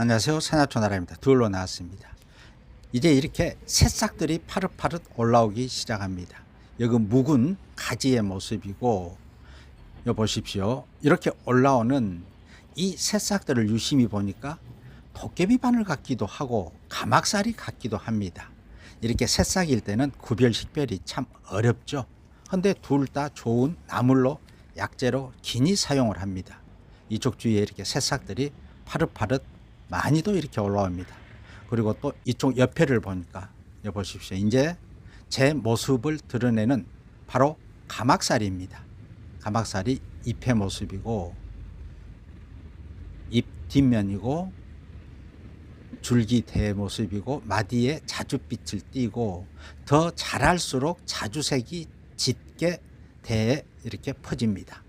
안녕하세요. 산야초나라입니다. 둘로 나왔습니다. 이제 이렇게 새싹들이 파릇파릇 올라오기 시작합니다. 여기 묵은 가지의 모습이고 여 보십시오. 이렇게 올라오는 이 새싹들을 유심히 보니까 도깨비 바늘 같기도 하고 가막살이 같기도 합니다. 이렇게 새싹일 때는 구별 식별이 참 어렵죠. 근데 둘 다 좋은 나물로 약재로 긴히 사용을 합니다. 이쪽 주위에 이렇게 새싹들이 파릇파릇 많이도 이렇게 올라옵니다. 그리고 또 이쪽 옆에를 보니까 여 보십시오. 이제 제 모습을 드러내는 바로 가막살입니다. 가막살이 잎의 모습이고 잎 뒷면이고 줄기 대 모습이고 마디에 자줏빛을 띠고 더 자랄수록 자주색이 짙게 대에 이렇게 퍼집니다.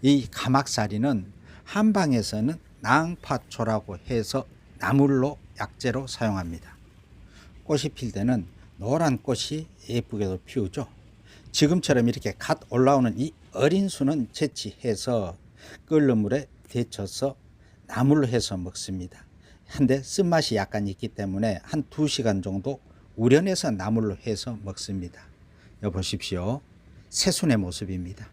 이 가막살이는 한방에서는 낭파초라고 해서 나물로 약재로 사용합니다. 꽃이 필 때는 노란 꽃이 예쁘게도 피우죠. 지금처럼 이렇게 갓 올라오는 이 어린 수는 채취해서 끓는 물에 데쳐서 나물로 해서 먹습니다. 한데 쓴맛이 약간 있기 때문에 한 두시간 정도 우려내서 나물로 해서 먹습니다. 여기 보십시오. 새순의 모습입니다.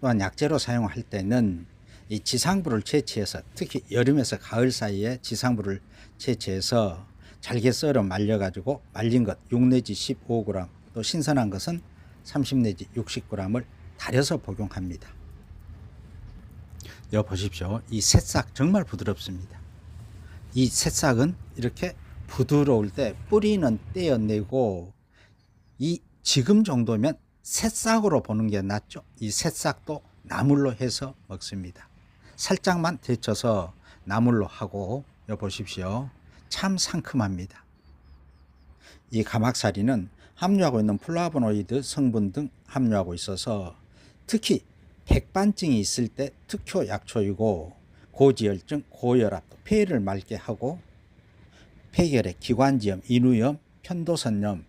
또한 약재로 사용할 때는 이 지상부를 채취해서 특히 여름에서 가을 사이에 지상부를 채취해서 잘게 썰어 말려가지고 말린 것 6 내지 15g 또 신선한 것은 30 내지 60g을 달여서 복용합니다. 여기 보십시오. 이 새싹 정말 부드럽습니다. 이 새싹은 이렇게 부드러울 때 뿌리는 떼어내고 이 지금 정도면 새싹으로 보는 게 낫죠. 이 새싹도 나물로 해서 먹습니다. 살짝만 데쳐서 나물로 하고 여 보십시오. 참 상큼합니다. 이 가막살이는 함유하고 있는 플라보노이드 성분 등 함유하고 있어서 특히 백반증이 있을 때 특효 약초이고 고지혈증, 고혈압, 폐를 맑게 하고 폐결의 기관지염, 인후염, 편도선염,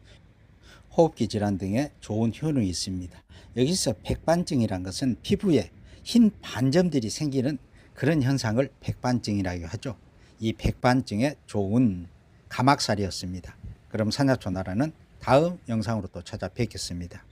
호흡기 질환 등에 좋은 효능이 있습니다. 여기서 백반증이란 것은 피부에 흰 반점들이 생기는 그런 현상을 백반증이라고 하죠. 이 백반증에 좋은 가막살이었습니다. 그럼 산야초나라는 다음 영상으로 또 찾아뵙겠습니다.